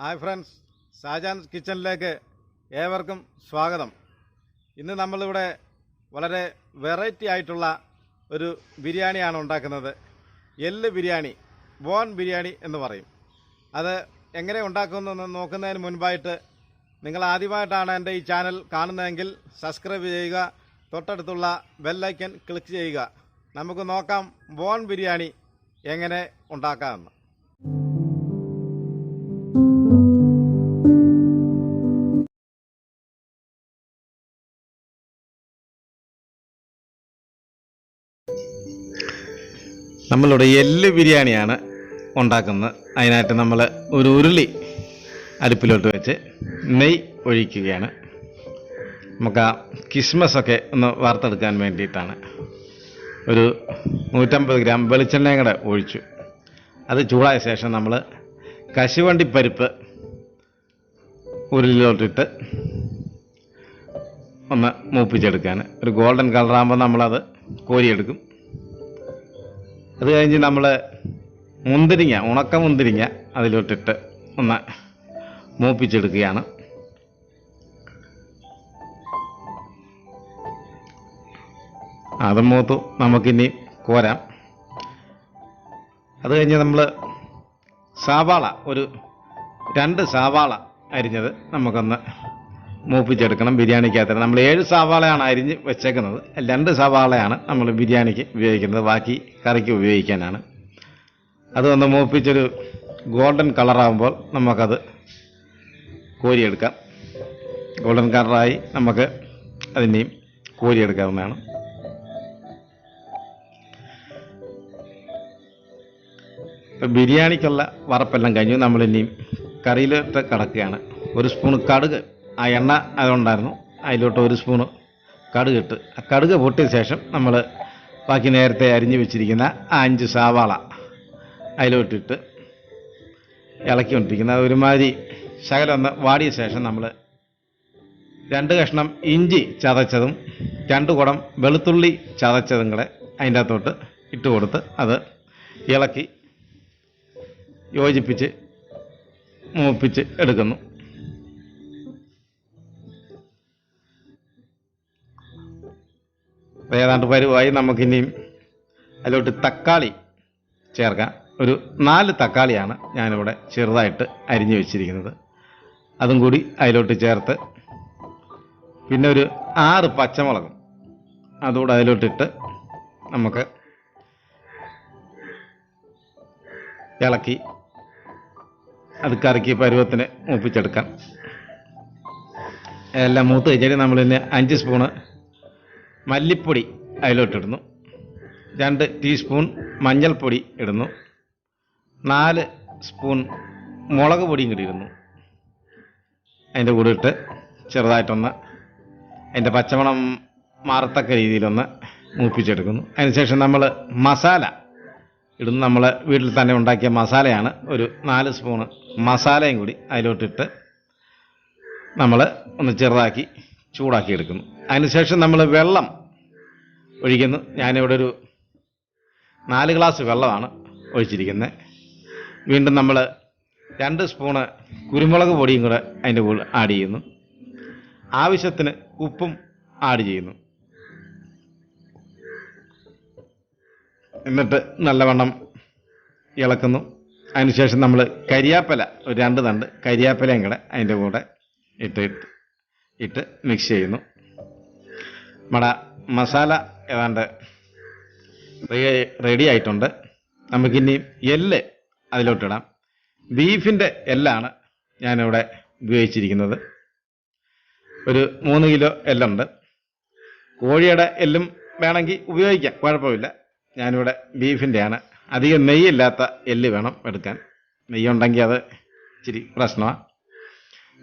Hi friends Shajan കിച്ചണിലേക്ക് ഏവർക്കും സ്വാഗതം. ഇന്ന് നമ്മളിവിടെ വളരെ വെറൈറ്റി ആയിട്ടുള്ള ഒരു ബിരിയാണിയാണ് ഉണ്ടാക്കുന്നത്. എല്ല് ബിരിയാണി ബോൺ ബിരിയാണി എന്ന് പറയും. അത് എങ്ങനെ ഉണ്ടാക്കുന്നതെന്ന് നോക്കുന്നതിന് മുൻപായിട്ട് നിങ്ങൾ ആദ്യമായിട്ടാണ് എന്റെ ഈ ചാനൽ കാണുന്നതെങ്കിൽ സബ്സ്ക്രൈബ് ചെയ്യുക തൊട്ടടുത്തുള്ള ബെല്ലൈക്കൻ ക്ലിക്ക് ചെയ്യുക. നമുക്ക് നോക്കാം ബോൺ ബിരിയാണി എങ്ങനെ ഉണ്ടാക്കാമെന്ന്. നമ്മളിവിടെ എല്ല് ബിരിയാണിയാണ് ഉണ്ടാക്കുന്നത്. അതിനായിട്ട് നമ്മൾ ഒരു ഉരുളി അടുപ്പിലോട്ട് വെച്ച് നെയ് ഒഴിക്കുകയാണ്. നമുക്ക് ആ കിസ്മസ് ഒക്കെ ഒന്ന് വാർത്തെടുക്കാൻ വേണ്ടിയിട്ടാണ്. ഒരു നൂറ്റമ്പത് ഗ്രാം വെളിച്ചെണ്ണയും കൂടെ ഒഴിച്ചു. അത് ചൂടായ ശേഷം നമ്മൾ കശുവണ്ടി പരിപ്പ് ഉരുളിലോട്ടിട്ട് ഒന്ന് മൂപ്പിച്ചെടുക്കാൻ ഒരു ഗോൾഡൻ കളറാകുമ്പോൾ നമ്മളത് കോരിയെടുക്കും. അത് കഴിഞ്ഞ് നമ്മൾ മുന്തിരിങ്ങ ഉണക്ക മുന്തിരിങ്ങ അതിലോട്ടിട്ട് ഒന്ന് മൂപ്പിച്ചെടുക്കുകയാണ്. അത് മൂത്തു നമുക്കിനി കോരാം. അത് കഴിഞ്ഞ് നമ്മൾ സവാള ഒരു രണ്ട് സവാള അരിഞ്ഞത് നമുക്കൊന്ന് മൂപ്പിച്ചെടുക്കണം ബിരിയാണിക്കകത്ത്. നമ്മൾ ഏഴ് സവാളയാണ് അരിഞ്ഞ് വെച്ചേക്കുന്നത്. രണ്ട് സവാളയാണ് നമ്മൾ ബിരിയാണിക്ക് ഉപയോഗിക്കുന്നത്. ബാക്കി കറിക്ക് ഉപയോഗിക്കാനാണ്. അതൊന്ന് മൂപ്പിച്ചൊരു ഗോൾഡൻ കളറാകുമ്പോൾ നമുക്കത് കോരിയെടുക്കാം. ഗോൾഡൻ കളറായി നമുക്ക് അതിനെയും കോരിയെടുക്കാവുന്നതാണ്. ഇപ്പം ബിരിയാണിക്കുള്ള വറപ്പെല്ലാം കഴിഞ്ഞു. നമ്മളിനിയും കറിയിലിട്ട് കിടക്കുകയാണ്. ഒരു സ്പൂൺ കടുക് ആ എണ്ണ അതുണ്ടായിരുന്നു. അതിലോട്ട് ഒരു സ്പൂണ് കടുക് ഇട്ട്. ആ കടുക് പൊട്ടിയ ശേഷം നമ്മൾ ബാക്കി നേരത്തെ അരിഞ്ഞു വെച്ചിരിക്കുന്ന ആ അഞ്ച് സവാള അതിലോട്ടിട്ട് ഇളക്കിക്കൊണ്ടിരിക്കുന്ന. ഒരുമാതിരി ശകലം ഒന്ന് വാടിയ ശേഷം നമ്മൾ രണ്ട് കഷ്ണം ഇഞ്ചി ചതച്ചതും രണ്ട് കുടം വെളുത്തുള്ളി ചതച്ചതും കൂടെ അതിന്റെ അകത്തോട്ട് ഇട്ട് കൊടുത്ത് അത് ഇളക്കി യോജിപ്പിച്ച് മൂപ്പിച്ച് എടുക്കുന്നു. അപ്പോൾ ഏതാണ്ട് പരുവായി നമുക്കിനിയും അതിലോട്ട് തക്കാളി ചേർക്കാം. ഒരു നാല് തക്കാളിയാണ് ഞാനിവിടെ ചെറുതായിട്ട് അരിഞ്ഞു വെച്ചിരിക്കുന്നത്. അതും കൂടി അതിലോട്ട് ചേർത്ത് പിന്നെ ഒരു ആറ് പച്ചമുളകും അതുകൂടെ അതിലോട്ടിട്ട് നമുക്ക് ഇളക്കി അത് കറക്കി പരുവത്തിന് മൂപ്പിച്ചെടുക്കാം. എല്ലാം മൂത്ത് കഴിഞ്ഞാൽ നമ്മളിന്ന് അഞ്ച് സ്പൂണ് മല്ലിപ്പൊടി അതിലോട്ടിടുന്നു. രണ്ട് ടീസ്പൂൺ മഞ്ഞൾപ്പൊടി ഇടുന്നു. നാല് സ്പൂൺ മുളക് പൊടിയും കൂടി ഇടുന്നു. അതിന്റെ കൂടെ ഇട്ട് ചെറുതായിട്ടൊന്ന് അതിന്റെ പച്ചമണം മാറത്തക്ക രീതിയിലൊന്ന് മൂപ്പിച്ചെടുക്കുന്നു. അതിനുശേഷം നമ്മൾ മസാല ഇടുന്നു. നമ്മൾ വീട്ടിൽ തന്നെ ഉണ്ടാക്കിയ മസാലയാണ്. ഒരു നാല് സ്പൂണ് മസാലയും കൂടി അതിലോട്ടിട്ട് നമ്മൾ ഒന്ന് ചെറുതാക്കി ചൂടാക്കി എടുക്കുന്നു അതിനുശേഷം നമ്മൾ വെള്ളം ഒഴിക്കുന്നു. ഞാനിവിടെ ഒരു നാല് ഗ്ലാസ് വെള്ളമാണ് ഒഴിച്ചിരിക്കുന്നത് വീണ്ടും നമ്മൾ രണ്ട് സ്പൂണ് കുരുമുളക് പൊടിയും കൂടെ അതിന്റെ കൂടെ ആഡ് ചെയ്യുന്നു. ആവശ്യത്തിന് ഉപ്പും ആഡ് ചെയ്യുന്നു. എന്നിട്ട് നല്ലവണ്ണം ഇളക്കുന്നു. അതിനുശേഷം നമ്മൾ കരിയാപ്പല ഒരു രണ്ട് തണ്ട് കരിയാപ്പലയും കൂടെ അതിന്റെ കൂടെ ഇട്ട് ഇട്ട് മിക്സ് ചെയ്യുന്നു. നമ്മുടെ മസാല ഏതാണ്ട് റെഡി ആയിട്ടുണ്ട്. നമുക്കിനി എല്ല് അതിലോട്ടിടാം. ബീഫിന്റെ എല്ലാണ് ഞാനിവിടെ ഉപയോഗിച്ചിരിക്കുന്നത്. ഒരു മൂന്ന് കിലോ എല്ലുണ്ട്. കോഴിയുടെ എല്ലും വേണമെങ്കിൽ ഉപയോഗിക്കാം കുഴപ്പമില്ല. ഞാനിവിടെ ബീഫിന്റെയാണ് അധികം നെയ്യില്ലാത്ത എല്ല് വേണം എടുക്കാൻ. നെയ്യുണ്ടെങ്കിൽ അത് ഇച്ചിരി പ്രശ്നമാണ്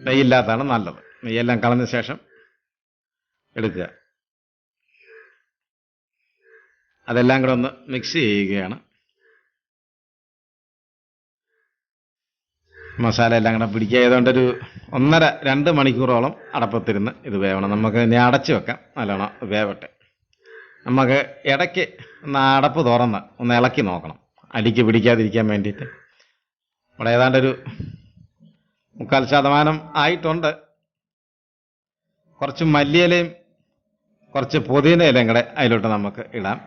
നെയ്യില്ലാത്തതാണ് നല്ലത്. നെയ്യെല്ലാം കളഞ്ഞ ശേഷം എടുക്കുക. അതെല്ലാം കൂടെ ഒന്ന് മിക്സ് ചെയ്യുകയാണ്. മസാല എല്ലാം കൂടെ പിടിക്കുക. ഏതാണ്ടൊരു ഒന്നര രണ്ട് മണിക്കൂറോളം അടപ്പത്തിരുന്ന് ഇത് വേവണം. നമുക്ക് ഇനി അടച്ചു വെക്കാം. നല്ലോണം വേവട്ടെ. നമുക്ക് ഇടയ്ക്ക് ഒന്ന് അടപ്പ് തുറന്ന് ഒന്ന് ഇളക്കി നോക്കണം. അടിക്ക് പിടിക്കാതിരിക്കാൻ വേണ്ടിയിട്ട്. ഇവിടെ ഏതാണ്ടൊരു മുക്കാൽ ശതമാനം ആയിട്ടുണ്ട്. കുറച്ച് മല്ലിയിലയും കുറച്ച് പുതിന ഇലയും കൂടെ അതിലോട്ട് നമുക്ക് ഇടാം.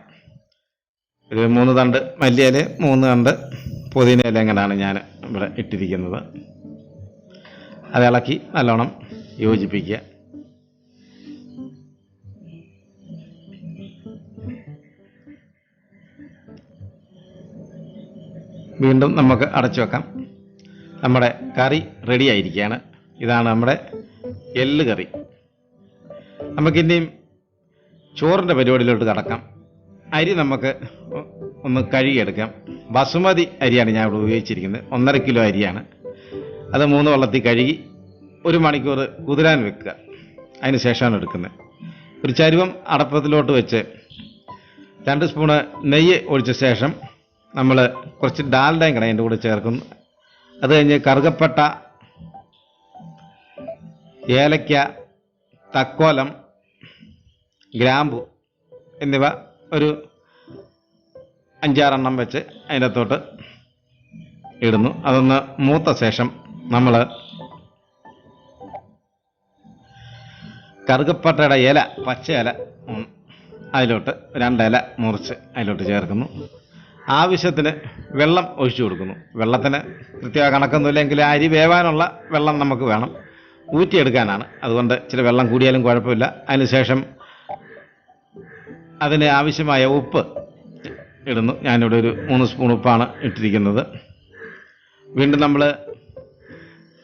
ഒരു മൂന്ന് തണ്ട് മല്ലിയിലയും മൂന്ന് തണ്ട് പുതിന ഇലയും കൂടെയാണ് ഞാൻ ഇവിടെ ഇട്ടിരിക്കുന്നത്. അത് ഇളക്കി നല്ലോണം യോജിപ്പിക്കുക. വീണ്ടും നമുക്ക് അടച്ചു വെക്കാം. നമ്മുടെ കറി റെഡി ആയിരിക്കുകയാണ്. ഇതാണ് നമ്മുടെ എല്ല് കറി. നമുക്കിനിയും ചോറിന്റെ പരിപാടിയിലോട്ട് കടക്കാം. അരി നമുക്ക് ഒന്ന് കഴുകിയെടുക്കാം. ബസുമതി അരിയാണ് ഞാൻ ഇവിടെ ഉപയോഗിച്ചിരിക്കുന്നത്. ഒന്നര കിലോ അരിയാണ്. അത് മൂന്ന് വെള്ളത്തിൽ കഴുകി ഒരു മണിക്കൂർ കുതിരാൻ വെക്കുക. അതിന് ശേഷമാണ് എടുക്കുന്നത്. ഒരു ചരുവം അടപ്പത്തിലോട്ട് വെച്ച് രണ്ട് സ്പൂണ് നെയ്യ് ഒഴിച്ച ശേഷം നമ്മൾ കുറച്ച് ഡാൽഡയും കൂടെ അതിന്റെ കൂടെ ചേർക്കുന്നു. അത് കഴിഞ്ഞ് കറുകപ്പട്ട ഏലക്ക തക്കോലം ഗ്രാമ്പു എന്നിവ ഒരു അഞ്ചാറെണ്ണം വെച്ച് അതിന്റെ അകത്തോട്ട് ഇടുന്നു. അതൊന്ന് മൂത്ത ശേഷം നമ്മൾ കറുകപ്പട്ടയുടെ ഇല പച്ച ഇല അതിലോട്ട് രണ്ടില മുറിച്ച് അതിലോട്ട് ചേർക്കുന്നു. ആവശ്യത്തിന് വെള്ളം ഒഴിച്ചു കൊടുക്കുന്നു. വെള്ളത്തിന് കൃത്യമായ കണക്കൊന്നുമില്ലെങ്കിൽ അരി വേവാനുള്ള വെള്ളം നമുക്ക് വേണം. ഊറ്റിയെടുക്കാനാണ്. അതുകൊണ്ട് ഇച്ചിരി വെള്ളം കൂടിയാലും കുഴപ്പമില്ല. അതിനുശേഷം അതിന് ആവശ്യമായ ഉപ്പ് ഇടുന്നു. ഞാനിവിടെ ഒരു മൂന്ന് സ്പൂൺ ഉപ്പാണ് ഇട്ടിരിക്കുന്നത്. വീണ്ടും നമ്മൾ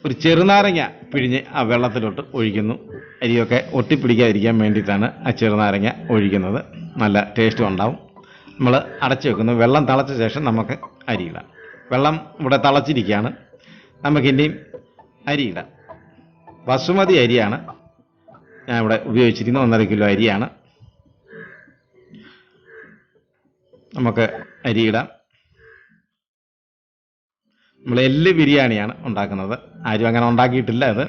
ഒരു ചെറുനാരങ്ങ പിഴിഞ്ഞ് ആ വെള്ളത്തിലോട്ട് ഒഴിക്കുന്നു. അരിയൊക്കെ ഒട്ടിപ്പിടിക്കാതിരിക്കാൻ വേണ്ടിയിട്ടാണ് ആ ചെറുനാരങ്ങ ഒഴിക്കുന്നത്. നല്ല ടേസ്റ്റും ഉണ്ടാവും. നമ്മൾ അടച്ചു വെക്കുന്നു. വെള്ളം തിളച്ച ശേഷം നമുക്ക് അരിയിടാം വെള്ളം ഇവിടെ തിളച്ചിരിക്കുകയാണ്. നമുക്കിനിയും അരിയിടാം ബസുമതി അരിയാണ് ഞാൻ ഇവിടെ ഉപയോഗിച്ചിരിക്കുന്നത്. ഒന്നര കിലോ അരിയാണ്. നമുക്ക് അരിയിടാം. നമ്മൾ എല്ല് ബിരിയാണിയാണ് ഉണ്ടാക്കുന്നത്. ആരും അങ്ങനെ ഉണ്ടാക്കിയിട്ടില്ല അത്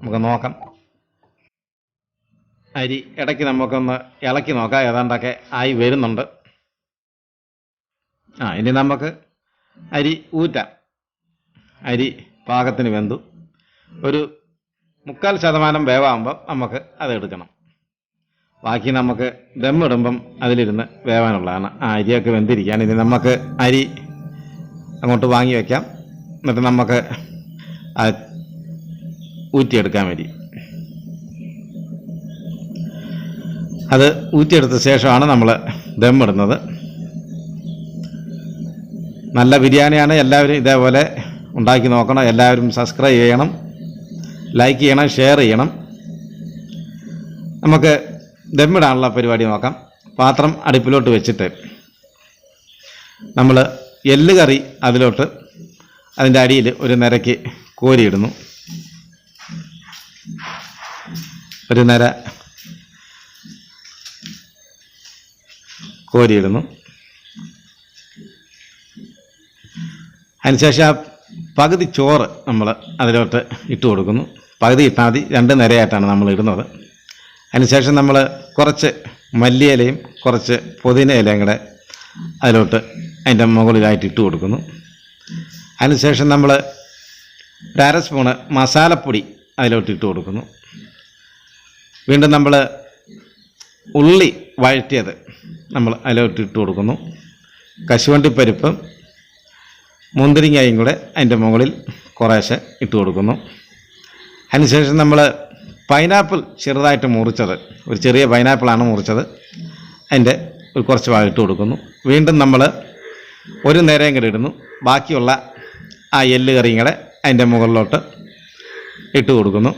നമുക്ക് നോക്കാം. അരി ഇടയ്ക്ക് നമുക്കൊന്ന് ഇളക്കി നോക്കാം. ഏതാണ്ടൊക്കെ ആയി വരുന്നുണ്ട്. ആ ഇനി നമുക്ക് അരി ഊറ്റാം. അരി പാകത്തിന് വെന്തു. ഒരു മുക്കാൽ ശതമാനം വേവാകുമ്പം നമുക്ക് അത് എടുക്കണം. ബാക്കി നമുക്ക് ദമ്മിടുമ്പം അതിലിരുന്ന് വേവാനുള്ളതാണ്. ആ അരിയൊക്കെ വെന്തിരിക്കാൻ ഇനി നമുക്ക് അരി അങ്ങോട്ട് വാങ്ങി വയ്ക്കാം എന്നിട്ട് നമുക്ക് അത് ഊറ്റിയെടുക്കാൻ മതി അത് ഊറ്റിയെടുത്ത ശേഷമാണ് നമ്മൾ ദമ്മിടുന്നത്. നല്ല ബിരിയാണിയാണ്. എല്ലാവരും ഇതേപോലെ ഉണ്ടാക്കി നോക്കണം. എല്ലാവരും സബ്സ്ക്രൈബ് ചെയ്യണം. ലൈക്ക് ചെയ്യണം ഷെയർ ചെയ്യണം. നമുക്ക് ദമ്മിടാനുള്ള പരിപാടി നോക്കാം. പാത്രം അടുപ്പിലോട്ട് വെച്ചിട്ട് നമ്മൾ എല്ല് കറി അതിലോട്ട് അതിന്റെ അടിയിൽ ഒരു നിരക്ക് കോരിയിടുന്നു. ഒരു നിര കോരിയിടുന്നു. അതിനുശേഷം ആ പകുതി ചോറ് നമ്മൾ അതിലോട്ട് ഇട്ട് കൊടുക്കുന്നു പകുതി ഇട്ടാൽ മതി. രണ്ട് നിരയായിട്ടാണ് നമ്മൾ ഇടുന്നത്. അതിനുശേഷം നമ്മൾ കുറച്ച് മല്ലിയിലയും കുറച്ച് പുതിന ഇലയും കൂടെ അതിലോട്ട് അതിന്റെ മുകളിലായിട്ട് ഇട്ട് കൊടുക്കുന്നു. അതിനുശേഷം നമ്മൾ ഒരു അര സ്പൂണ് മസാലപ്പൊടി അതിലോട്ട് ഇട്ട് കൊടുക്കുന്നു. വീണ്ടും നമ്മൾ ഉള്ളി വഴറ്റിയത് നമ്മൾ അതിലോട്ട് ഇട്ട് കൊടുക്കുന്നു. കശുവണ്ടിപ്പരിപ്പും മുന്തിരിങ്ങയും കൂടെ അതിന്റെ മുകളിൽ കുറേശ്ശെ ഇട്ട് കൊടുക്കുന്നു. അതിനുശേഷം നമ്മൾ പൈനാപ്പിൾ ചെറുതായിട്ട് മുറിച്ചത്. ഒരു ചെറിയ പൈനാപ്പിളാണ് മുറിച്ചത്. അതിന്റെ ഒരു കുറച്ച് ഭാഗം ഇട്ട് കൊടുക്കുന്നു. വീണ്ടും നമ്മൾ ഒരു നേരം കൂടെ ഇടുന്നു. ബാക്കിയുള്ള ആ എല്ല് കൂടെ അതിന്റെ മുകളിലോട്ട് ഇട്ട് കൊടുക്കുന്നു.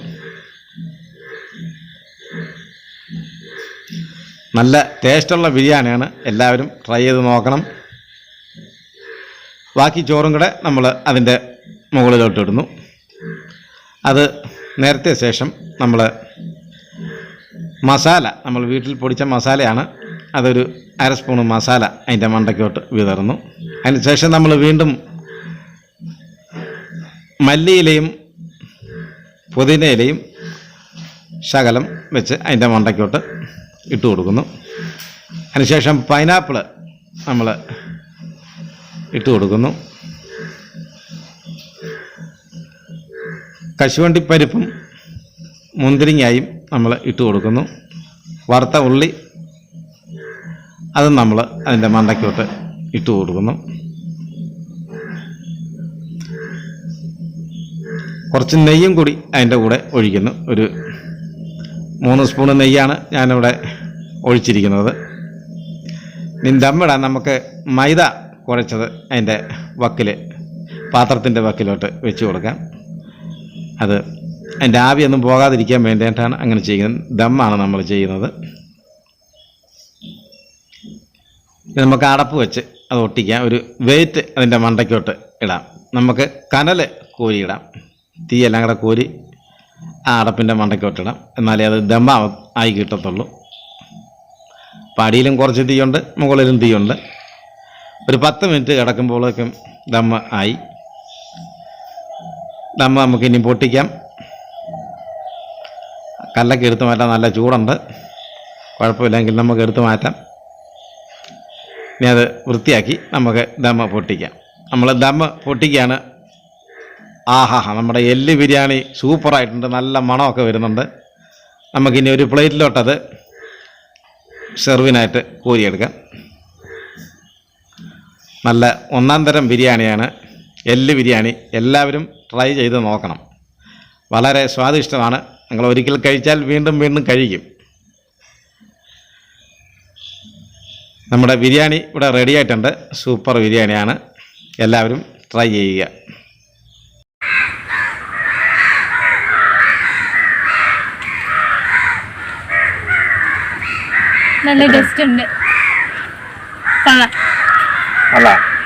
നല്ല ടേസ്റ്റുള്ള ബിരിയാണിയാണ് എല്ലാവരും ട്രൈ ചെയ്ത് നോക്കണം. ബാക്കി ചോറും കൂടെ നമ്മൾ അതിന്റെ മുകളിലോട്ട് ഇടുന്നു. അത് നേരത്തെ ശേഷം നമ്മൾ മസാല നമ്മൾ വീട്ടിൽ പൊടിച്ച മസാലയാണ്. അതൊരു അര സ്പൂണ് മസാല അതിന്റെ മണ്ടയ്ക്കോട്ട് വിതറുന്നു. അതിനുശേഷം നമ്മൾ വീണ്ടും മല്ലിയിലയും പുതിനയിലയും ശകലം വെച്ച് അതിന്റെ മണ്ടയ്ക്കോട്ട് ഇട്ട് കൊടുക്കുന്നു. അതിനുശേഷം പൈനാപ്പിൾ നമ്മൾ ഇട്ട് കൊടുക്കുന്നു. കശുവണ്ടിപ്പരിപ്പും മുന്തിരിങ്ങായും നമ്മൾ ഇട്ട് കൊടുക്കുന്നു. വറുത്ത ഉള്ളി അതും നമ്മൾ അതിന്റെ മണ്ടയ്ക്കോട്ട് ഇട്ട് കൊടുക്കുന്നു. കുറച്ച് നെയ്യും കൂടി അതിന്റെ കൂടെ ഒഴിക്കുന്നു. ഒരു മൂന്ന് സ്പൂണ് നെയ്യാണ് ഞാനിവിടെ ഒഴിച്ചിരിക്കുന്നത്. ഇനി ദമ്മിടാൻ നമുക്ക് മൈദ കുഴച്ചത് അതിന്റെ വക്കിൽ പാത്രത്തിന്റെ വക്കിലോട്ട് വെച്ച് കൊടുക്കാം. അത് അതിന്റെ ആവിയൊന്നും പോകാതിരിക്കാൻ വേണ്ടിയിട്ടാണ് അങ്ങനെ ചെയ്യുന്നത്. ദമ്മാണ് നമ്മൾ ചെയ്യുന്നത്. നമുക്ക് അടപ്പ് വെച്ച് അത് ഒട്ടിക്കാം. ഒരു വെയിറ്റ് അതിന്റെ മണ്ടയ്ക്കോട്ട് ഇടാം. നമുക്ക് കനൽ കോരിയിടാം തീയെല്ലാം കൂടെ കോരി ആ അടപ്പിന്റെ മണ്ടയ്ക്കോട്ട് ഇടാം. എന്നാലേ അത് ദമ്മ ആയി കിട്ടത്തുള്ളൂ. അപ്പം അടിയിലും കുറച്ച് തീയുണ്ട് മുകളിലും തീയുണ്ട്. ഒരു പത്ത് മിനിറ്റ് കിടക്കുമ്പോഴേക്കും ദമ്മ ആയി. ദമ്മ നമുക്കിനി പൊട്ടിക്കാം. കല്ലൊക്കെ എടുത്ത് മാറ്റാൻ നല്ല ചൂടുണ്ട്. കുഴപ്പമില്ലെങ്കിൽ നമുക്ക് എടുത്ത് മാറ്റാം. ഇനി അത് വൃത്തിയാക്കി നമുക്ക് ദമ്മ പൊട്ടിക്കാം. നമ്മൾ ദമ്മ പൊട്ടിക്കുകയാണ്. ആഹാ നമ്മുടെ എല്ല് ബിരിയാണി സൂപ്പറായിട്ടുണ്ട്. നല്ല മണമൊക്കെ വരുന്നുണ്ട്. നമുക്കിനി ഒരു പ്ലേറ്റിലോട്ടത് സെർവിനായിട്ട് കോരിയെടുക്കാം. നല്ല ഒന്നാം തരം ബിരിയാണിയാണ്. എല്ല് ബിരിയാണി. എല്ലാവരും ട്രൈ ചെയ്ത് നോക്കണം. വളരെ സ്വാദിഷ്ടമാണ്. നിങ്ങൾ ഒരിക്കൽ കഴിച്ചാൽ വീണ്ടും വീണ്ടും കഴിക്കും. നമ്മുടെ ബിരിയാണി ഇവിടെ റെഡി ആയിട്ടുണ്ട്. സൂപ്പർ ബിരിയാണിയാണ്. എല്ലാവരും ട്രൈ ചെയ്യുക. നല്ല ടേസ്റ്റ് ഉണ്ട്. കൊള്ളാം. അല്ല